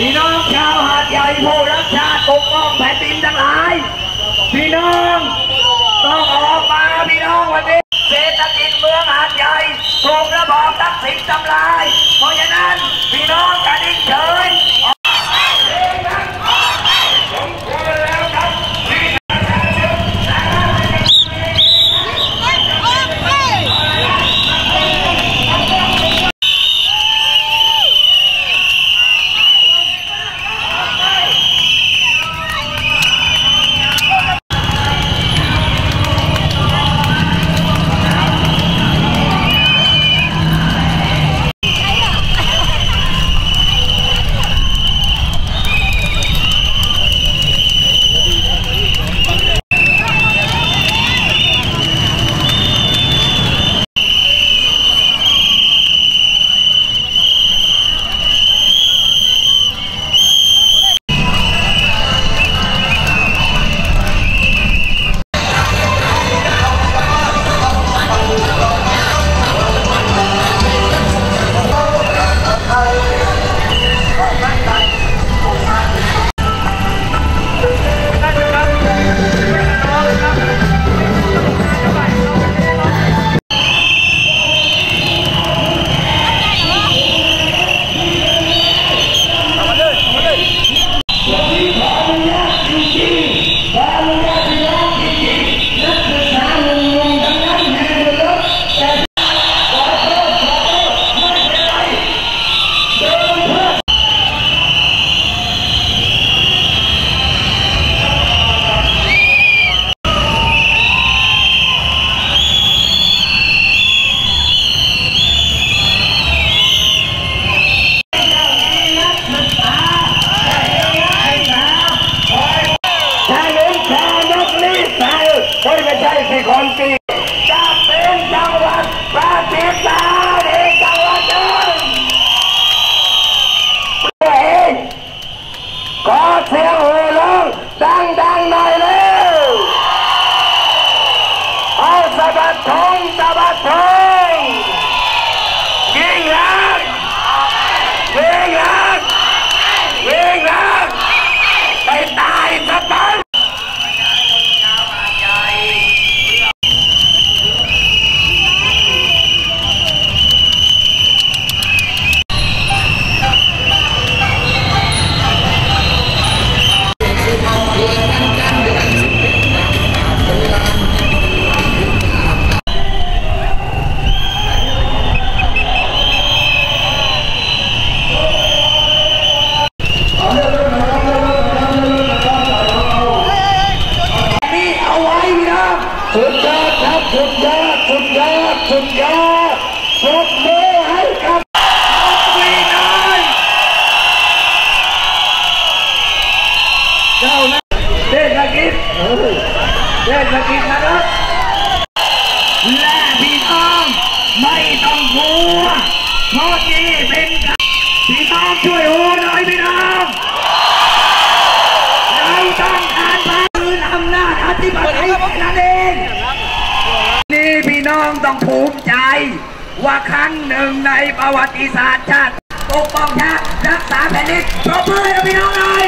พี่น้องชาวหาดใหญ่โพลรักชาติปกป้องแผ่นดินทั้งหลาย พี่น้อง ต้องออกมาพี่น้องวันนี้เศรษฐกิจเมืองหาดใหญ่ถูกระบอบทักสิณทำลา ไอดสุดยอดปรบมือให้กับพี่น้องเจ้านะเทศกิจเทศกิจนะครับและพี่น้องไม่ต้องกลัวเพราะนี่เป็นกาพี่น้องช่วยโอ้หน่อยพี่น้อง เราต้องการพาคืนอำนาจอธิปไตยแค่นั้นเอง น้องต้องภูมิใจ ว่าครั้งหนึ่งในประวัติศาสตร์ชาติปกป้องชาติรักษาแผ่นดินปรบมือให้กับพี่น้องหน่อย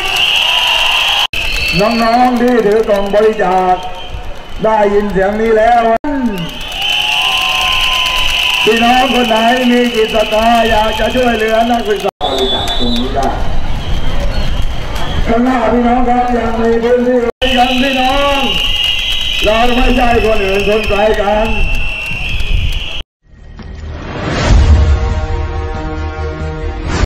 น้องๆที่ถือกล่องบริจาค ได้ยินเสียงนี้แล้วพี่น้องคนไหนมีจิตศรัทธาอยากจะช่วยเหลือนักศึกษาบริจาคตรงนี้ได้ข้างหน้าพี่น้องครับยังมีพื้นที่ให้กันพี่น้อง เราไม่ใช่คนอื่นคนไกลกัน